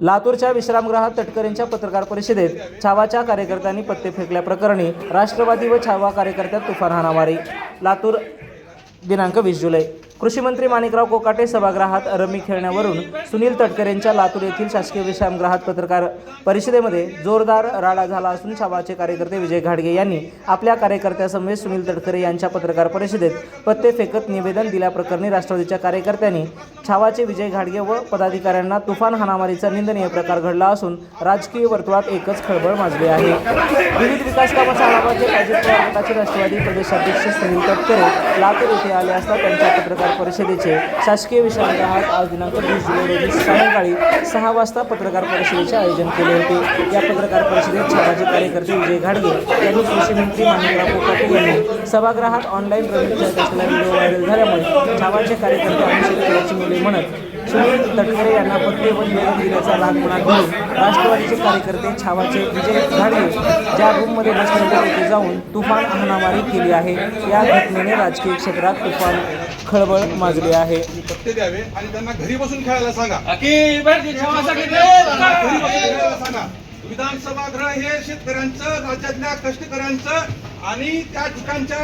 लातूरच्या विश्रामगृहात तटकरेंच्या पत्रकार परिषदेत छावाच्या कार्यकर्त्यांनी पत्ते फेकल्याप्रकरणी राष्ट्रवादी व छावा कार्यकर्त्यात तुफान हाणामारी. लातूर दिनांक वीस जुलै. कृषीमंत्री माणिकराव कोकाटे सभागृहात रमी खेळण्यावरून सुनील तटकरेंच्या लातूर येथील शासकीय विश्रामगृहात पत्रकार परिषदेमध्ये जोरदार राडा झाला असून छावाचे कार्यकर्ते विजय घाडगे यांनी आपल्या कार्यकर्त्यासमवेत सुनील तटकरे यांच्या पत्रकार परिषदेत पत्ते फेकत निवेदन दिल्याप्रकरणी राष्ट्रवादीच्या कार्यकर्त्यांनी छावाचे विजय घाडगे व पदाधिकाऱ्यांना तुफान हाणामारीचा निंदनीय प्रकार घडला असून राजकीय वर्तुळात एकच खळबळ माजली आहे. विविध विकास कामाचा आढावा जे राष्ट्रवादी प्रदेशाध्यक्ष सुनील तटकरे लातूर येथे आले असता त्यांच्या पत्रकार परिषदेचे शासकीय विश्रामगृहात आज दिनांक वीस जुलै रोजी सायंकाळी सहा वाजता पत्रकार परिषदेचे आयोजन केले होते. या पत्रकार परिषदेत छावाचे कार्यकर्ते विजय घाडगे यांनी कृषी मंत्री माणिकराव कोकाटे यांनी सभागृहात ऑनलाईन प्रवेश खेळत असलेला व्हिडिओ व्हायरल झाल्यामुळे छावाचे कार्यकर्ते आणि मुले म्हणत सुनील तटकरे यांना व निवेदन दिल्याचा लाभ मनात घेऊन राष्ट्रवादीचे कार्यकर्ते छावाचे विजय घाडगे ज्या रूममध्ये बसलेले तेथे जाऊन तुफान हाणामारी केली आहे. या घटनेने राजकीय क्षेत्रात तुफान खळबळ माजली आहे. पत्ते द्यावे आणि त्यांना घरी बसून खेळायला सांगा. की बरं छावासाठी त्यांना घरी बसून खेळायला सांगा. विधान सभागृह हे शेतकऱ्यांचं राज्यातल्या कष्टकऱ्यांचं आणि त्या ठिकाणच्या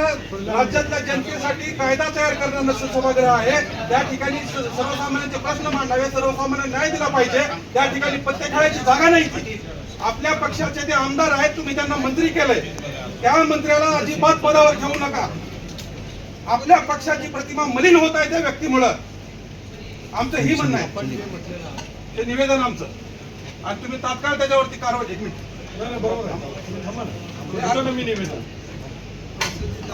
राज्यातल्या जनतेसाठी कायदा तयार करणारं सभागृह आहे. त्या ठिकाणी सर्वसामान्यांचे प्रश्न मांडावे सर्वसामान्य न्याय दिला पाहिजे. त्या ठिकाणी पत्ते खेळायची जागा नाही आपल्या पक्षाचे जे आमदार आहेत तुम्ही त्यांना मंत्री केलंय. त्या मंत्र्याला अजिबात पदावर ठेवू नका. आपल्या पक्षाची प्रतिमा मलिन होत आहे त्या व्यक्तीमुळं. आमचं ही म्हणणं आहे. हे निवेदन आमचं. आणि तुम्ही तात्काळ त्याच्यावरती कारवाई एक मिनिट. मी निवेदन.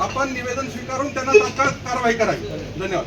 आपण निवेदन स्वीकारून त्यांना तात्काळ कारवाई करावी. धन्यवाद.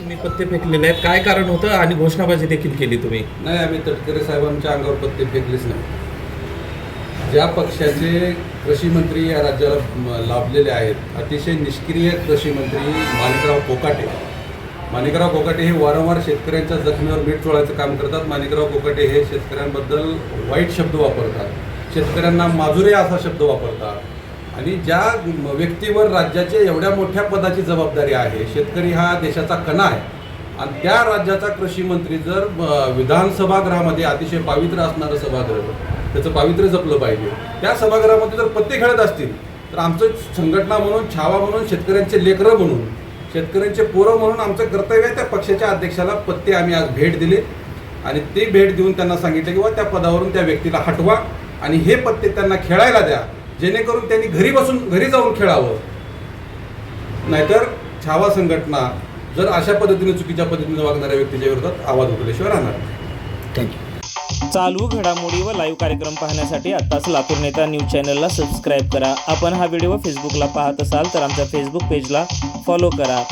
तुम्ही पत्ते फेकलेले आहेत. काय कारण होतं? आणि घोषणाबाजी देखील केली तुम्ही. नाही आम्ही तटकरे साहेबांच्या अंगावर पत्ते फेकलेच नाही. ज्या पक्षाचे कृषी मंत्री या राज्याला लाभलेले आहेत अतिशय निष्क्रिय कृषी मंत्री माणिकराव कोकाटे. माणिकराव कोकाटे हे वारंवार शेतकऱ्यांच्या जखमीवर मीठ चोळायचं काम करतात. माणिकराव कोकाटे हे शेतकऱ्यांबद्दल वाईट शब्द वापरतात. शेतकऱ्यांना माजुरे असा शब्द वापरतात. आणि ज्या व्यक्तीवर राज्याच्या एवढ्या मोठ्या पदाची जबाबदारी आहे शेतकरी हा देशाचा कणा आहे आणि त्या राज्याचा कृषी मंत्री जर विधानसभागृहामध्ये अतिशय पावित्र्य असणारं सभागृह त्याचं पावित्र्य जपलं पाहिजे. त्या सभागृहामध्ये जर पत्ते खेळत असतील तर आमचं संघटना म्हणून छावा म्हणून शेतकऱ्यांचे लेकरं म्हणून शेतकऱ्यांचे पोरं म्हणून आमचं कर्तव्य आहे त्या पक्षाच्या अध्यक्षाला पत्ते आम्ही आज भेट दिले. आणि ते भेट देऊन त्यांना सांगितलं किंवा त्या पदावरून त्या व्यक्तीला हटवा आणि हे पत्ते त्यांना खेळायला द्या. जेणेकरून त्यांनी घरी बसून घरी जाऊन खेळावं. नाहीतर छावा संघटना जर अशा पद्धतीने चुकीच्या पद्धतीने वागणाऱ्या व्यक्तीच्या विरोधात आवाज उठवल्याशिवाय राहणार थँक्यू चालू घडामोडी व लाईव्ह कार्यक्रम पाहण्यासाठी आत्ताच लातूर नेता न्यूज चॅनलला सबस्क्राईब करा. आपण हा व्हिडिओ फेसबुकला पाहत असाल तर आमच्या फेसबुक पेजला फॉलो करा.